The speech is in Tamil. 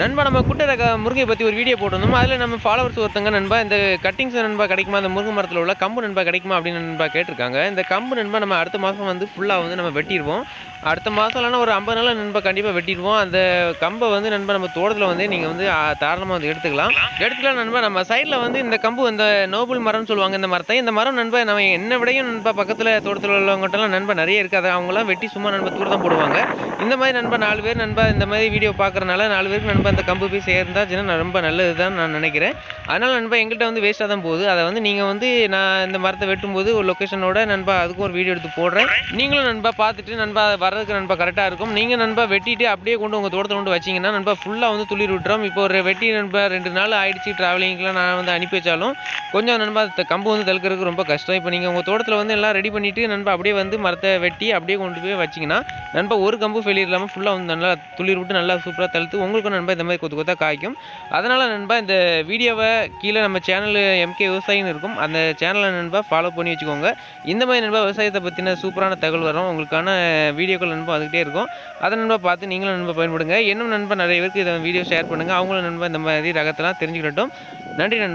நண்பா நம்ம குட்டை ரக முருங்கை பற்றி ஒரு வீடியோ போட்டிருந்தோம். அதில் நம்ம ஃபாலோவர்ஸ் ஒருத்தங்க நண்பா இந்த கட்டிங்ஸ் நண்பா கிடைக்குமா அந்த முருங்கை மரத்தில் உள்ள கம்பு நண்பா கிடைக்குமா அப்படின்னு நண்பா கேட்டிருக்காங்க. இந்த கம்பு நண்பா நம்ம அடுத்த மாதம் வந்து ஃபுல்லாக வந்து நம்ம வெட்டிடுவோம் அடுத்த மாதம் ஒரு ஐம்பது நாள் நண்பா கண்டிப்பாக வெட்டிடுவோம் அந்த கம்பை வந்து நண்பா நம்ம தோட்டத்தில் வந்து நீங்கள் வந்து தாராளமாக வந்து எடுத்துக்கலாம். எடுத்துக்கலாம் நண்பா. நம்ம சைடில் வந்து இந்த கம்பு இந்த நோபல் மரம்னு சொல்லுவாங்க இந்த மரத்தை. இந்த மரம் நண்பா நம்ம என்ன விடையும் நண்பா பக்கத்தில் தோட்டத்தில் உள்ளவங்கள்ட்டலாம் நண்பா நிறைய இருக்குது அதை அவங்களாம் வெட்டி சும்மா நண்பா தூர தான் போடுவாங்க. இந்த மாதிரி நண்பா நாலு பேர் நண்பா இந்த மாதிரி வீடியோ பார்க்குறனால நாலு பேருக்கு நண்பா அந்த கம்பு போய் சேர்ந்தாச்சுன்னா ரொம்ப நல்லது தான் நான் நினைக்கிறேன். அதனால் நண்பா எங்கிட்ட வந்து வேஸ்ட்டாக தான் போகுது. அதை வந்து நீங்கள் வந்து நான் இந்த மரத்தை வெட்டும்போது ஒரு லொக்கேஷனோட நண்பா அதுக்கும் ஒரு வீடியோ எடுத்து போடுறேன். நீங்களும் நண்பா பார்த்துட்டு நண்பா வர்றதுக்கு நண்பா கரெக்டாக இருக்கும். நீங்கள் நண்பா வெட்டிட்டு அப்படியே கொண்டு உங்கள் தோட்டத்தில் கொண்டு வச்சிங்கன்னா நண்பா ஃபுல்லாக வந்து துளிர் விட்டுறோம் இப்போ ஒரு வெட்டி நண்பா ரெண்டு நாள் ஆயிடுச்சு ட்ராவலிங்கெலாம் நான் வந்து அனுப்பி வச்சாலும் கொஞ்சம் நண்பா அந்த கம்பு வந்து தழுக்கிறதுக்கு ரொம்ப கஷ்டம். இப்போ நீங்கள் உங்கள் தோட்டத்தில் வந்து எல்லாம் ரெடி பண்ணிவிட்டு நண்பா அப்படியே வந்து மரத்தை வெட்டி அப்படியே கொண்டு போய் வச்சிங்கன்னா நண்பா ஒரு கம்பு ஃபெயிலியர் இல்லாமல் ஃபுல்லாக வந்து நல்லா துளிர் விட்டு நல்லா சூப்பராக தழுத்து உங்களுக்கும் நண்பா இந்த மாதிரி கொத்து கொத்தா காய்க்கும். அதனால் நண்பா இந்த வீடியோவை கீழே நம்ம சேனல் எம்கே விவசாயின்னு இருக்கும். அந்த சேனலை நண்பா ஃபாலோ பண்ணி வச்சுக்கோங்க. இந்த மாதிரி நண்பா விவசாயத்தை பற்றின சூப்பரான தகவல் வரும். உங்களுக்கான வீடியோக்கள் நண்பா வந்துகிட்டே இருக்கும். அதை நண்பா பார்த்து நீங்களும் நண்பா பயன்படுங்க. இன்னும் நண்பா நிறைய பேருக்கு இதை வீடியோ ஷேர் பண்ணுங்கள் அவங்களும் நண்பா இந்த மாதிரி ரகத்தெல்லாம் தெரிஞ்சுக்கிட்டோம். நன்றி நண்பா.